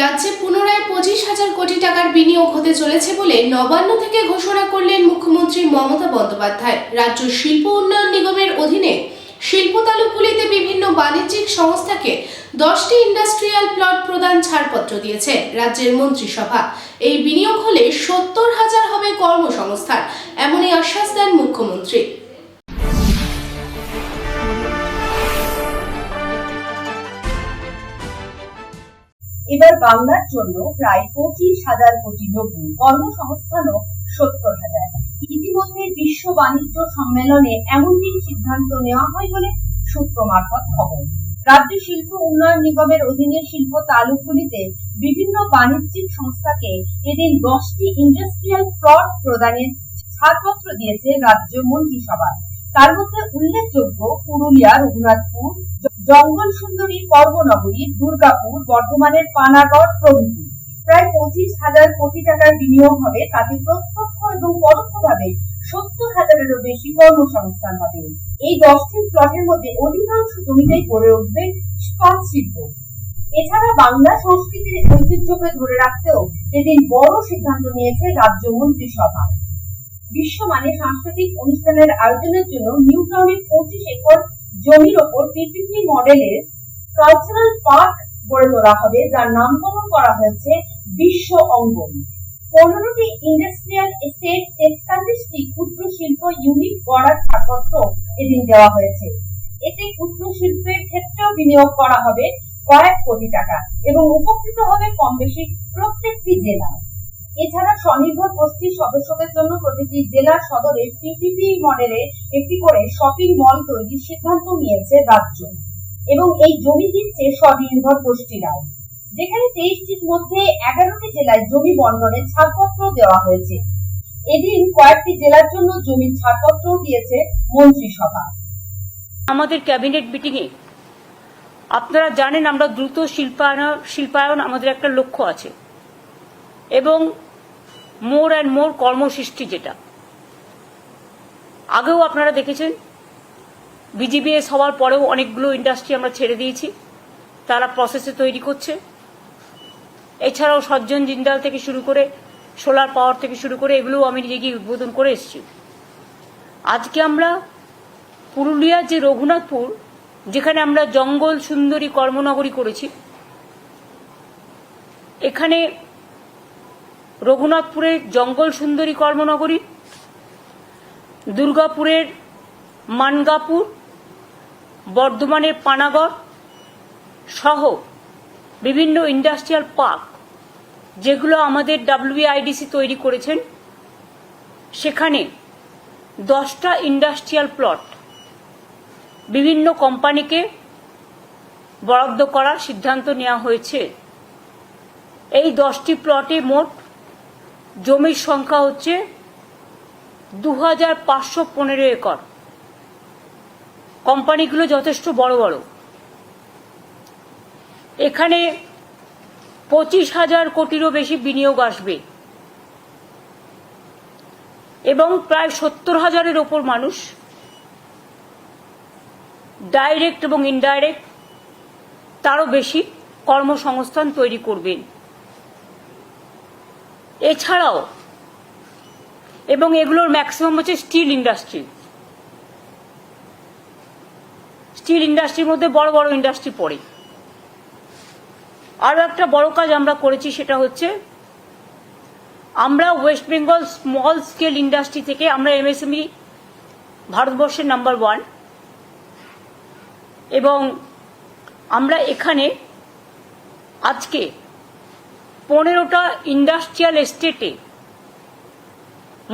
রাজ্যে পুনরায় পঁচিশ হাজার কোটি টাকার বিনিয়োগ হতে চলেছে বলে নবান্ন থেকে ঘোষণা করলেন মুখ্যমন্ত্রী মমতা বন্দ্যোপাধ্যায়। রাজ্য শিল্প উন্নয়ন নিগমের অধীনে শিল্প তালুকগুলিতে বিভিন্ন বাণিজ্যিক সংস্থাকে দশটি ইন্ডাস্ট্রিয়াল প্লট প্রদান ছাড়পত্র দিয়েছে রাজ্যের মন্ত্রিসভা। এই বিনিয়োগ হলে সত্তর হাজার হবে কর্মসংস্থান, এমনই আশ্বাস দেন মুখ্যমন্ত্রী। এবার বাংলার জন্য প্রায় পঁচিশ হাজার কোটি নব্বই কর্মসংস্থানও সত্তর হাজার। ইতিমধ্যে বিশ্ব বাণিজ্য সম্মেলনে এমনটি সিদ্ধান্ত নেওয়া হয় বলে সূত্র মারফত খবর। রাজ্য শিল্প উন্নয়ন নিগমের অধীনে শিল্প তালুকগুলিতে বিভিন্ন বাণিজ্যিক সংস্থাকে এদিন দশটি ইন্ডাস্ট্রিয়াল প্লট প্রদানের ছাড়পত্র দিয়েছে রাজ্য মন্ত্রিসভা। তার মধ্যে উল্লেখযোগ্য পুরুলিয়া, রঘুনাথপুর জঙ্গল সুন্দরী কর্মনগরী দুর্গাপুর, বর্ধমানের পানাগড় প্রভৃতি। প্রায় পঁচিশ হাজার কোটি টাকার বিনিয়োগ হবে তাতে প্রত্যক্ষ এবং পরোক্ষভাবে সত্তর হাজারেরও বেশি কর্মসংস্থান হবে। এই দশটি প্লটের মধ্যে অধিকাংশ জমিতেই গড়ে উঠবে ইস্পাত শিল্প। এছাড়া বাংলা সংস্কৃতির ঐতিহ্যকে ধরে রাখতেও এদিন বড় সিদ্ধান্ত নিয়েছে রাজ্য মন্ত্রিসভা বিশ্বমানে সাংস্কৃতিক অনুষ্ঠানের আয়োজনের জন্য নিউ টাউনের পঁচিশ একর জমির ওপর পিপিপি মডেলের কালচারাল পার্ক গড়ে তোলা হবে, যার নামকরণ করা হয়েছে বিশ্ব অঙ্গন। পনেরোটি ইন্ডাস্ট্রিয়াল এস্টেট তেতাল্লিশটি ক্ষুদ্র শিল্প ইউনিট গড়ার ছাড়পত্র এদিন দেওয়া হয়েছে। এতে ক্ষুদ্র শিল্পের ক্ষেত্রেও বিনিয়োগ করা হবে কয়েক কোটি টাকা এবং উপকৃত হবে কম বেশি প্রত্যেকটি জেলা এছাড়া স্বনির্ভর গোষ্ঠীর সদস্যদের জন্য প্রতিটি জেলার সদরে পিপিপি মডেলে একটি করে শপিং মল তৈরির সিদ্ধান্ত নিয়েছে রাজ্য। এবং এই জমি দিচ্ছে স্বনির্ভর গোষ্ঠীরাও যেখানে তেইশটির মধ্যে এগারোটি জেলায় জমি বন্টনের ছাড়পত্র দেওয়া হয়েছে। এদিন কয়েকটি জেলার জন্য জমির ছাড়পত্র দিয়েছে মন্ত্রিসভা। আমাদের ক্যাবিনেট মিটিংয়ে আপনারা জানেন আমরা দ্রুত শিল্পায়ন শিল্পায়ন আমাদের একটা লক্ষ্য আছে। এবং মোর অ্যান্ড মোর কর্মসৃষ্টি যেটা। আগেও আপনারা দেখেছেন বিজিবিএস হওয়ার পরেও অনেকগুলো ইন্ডাস্ট্রি আমরা ছেড়ে দিয়েছি, তারা প্রসেসে তৈরি করছে। এছাড়াও সজ্জন জিন্দাল থেকে শুরু করে সোলার পাওয়ার থেকে শুরু করে এগুলোও আমি নিজে গিয়ে উদ্বোধন করে এসেছি। আজকে আমরা পুরুলিয়ার যে রঘুনাথপুর, যেখানে আমরা জঙ্গল সুন্দরী কর্মনগরী করেছি, এখানে রঘুনাথপুরের জঙ্গল সুন্দরী কর্মনগরী, দুর্গাপুরের মানগাপুর, বর্ধমানের পানাগড় সহ বিভিন্ন ইন্ডাস্ট্রিয়াল পার্ক যেগুলো আমাদের ডাব্লিউআইডিসি তৈরি করেছেন। সেখানে দশটা ইন্ডাস্ট্রিয়াল প্লট বিভিন্ন কোম্পানিকে বরাদ্দ করার সিদ্ধান্ত নেওয়া হয়েছে। এই দশটি প্লটে মোট জমির সংখ্যা হচ্ছে দু হাজার পাঁচশো পনেরো একর। কোম্পানিগুলো যথেষ্ট বড় বড়। এখানে পঁচিশ হাজার কোটিরও বেশি বিনিয়োগ আসবে। এবং প্রায় সত্তর হাজারের ওপর মানুষ ডাইরেক্ট এবং ইনডাইরেক্ট তারও বেশি কর্মসংস্থান তৈরি করবেন। এছাড়াও, এবং এগুলোর ম্যাক্সিমাম হচ্ছে স্টিল ইন্ডাস্ট্রি স্টিল ইন্ডাস্ট্রির মধ্যে বড় বড় ইন্ডাস্ট্রি পড়ে। আরও একটা বড় কাজ আমরা করেছি সেটা হচ্ছে, আমরা West Bengal small scale industry থেকে আমরা এমএসএমই ভারতবর্ষের নাম্বার ওয়ান এবং আমরা এখানে আজকে পনেরোটা ইন্ডাস্ট্রিয়াল এস্টেটে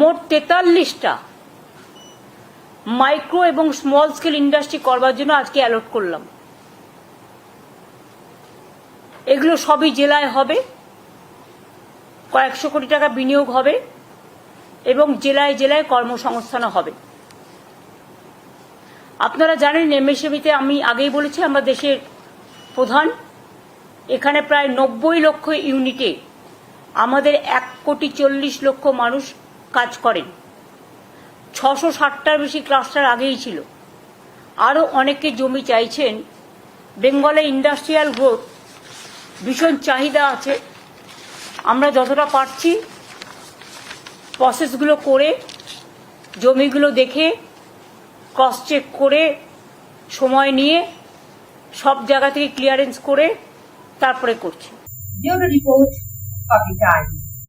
মোট তেতাল্লিশটা মাইক্রো এবং স্মল স্কেল ইন্ডাস্ট্রি করবার জন্য আজকে অ্যালট করলাম। এগুলো সবই জেলায় হবে। কয়েকশো কোটি টাকা বিনিয়োগ হবে এবং জেলায় জেলায় কর্মসংস্থানও হবে। আপনারা জানেন এমএসএমিতে আমি আগেই বলেছি, আমরা দেশের প্রধান এখানে প্রায় নব্বই লক্ষ ইউনিটে আমাদের এক কোটি চল্লিশ লক্ষ মানুষ কাজ করেন। ছশো ষাটটার বেশি ক্লাস্টার আগেই ছিল। আরও অনেকে জমি চাইছেন। বেঙ্গলে ইন্ডাস্ট্রিয়াল গ্রোথ ভীষণ চাহিদা আছে। আমরা যতটা পারছি প্রসেসগুলো করে, জমিগুলো দেখে ক্রস চেক করে, সময় নিয়ে, সব জায়গা থেকে ক্লিয়ারেন্স করে তারপরে করছি। Report time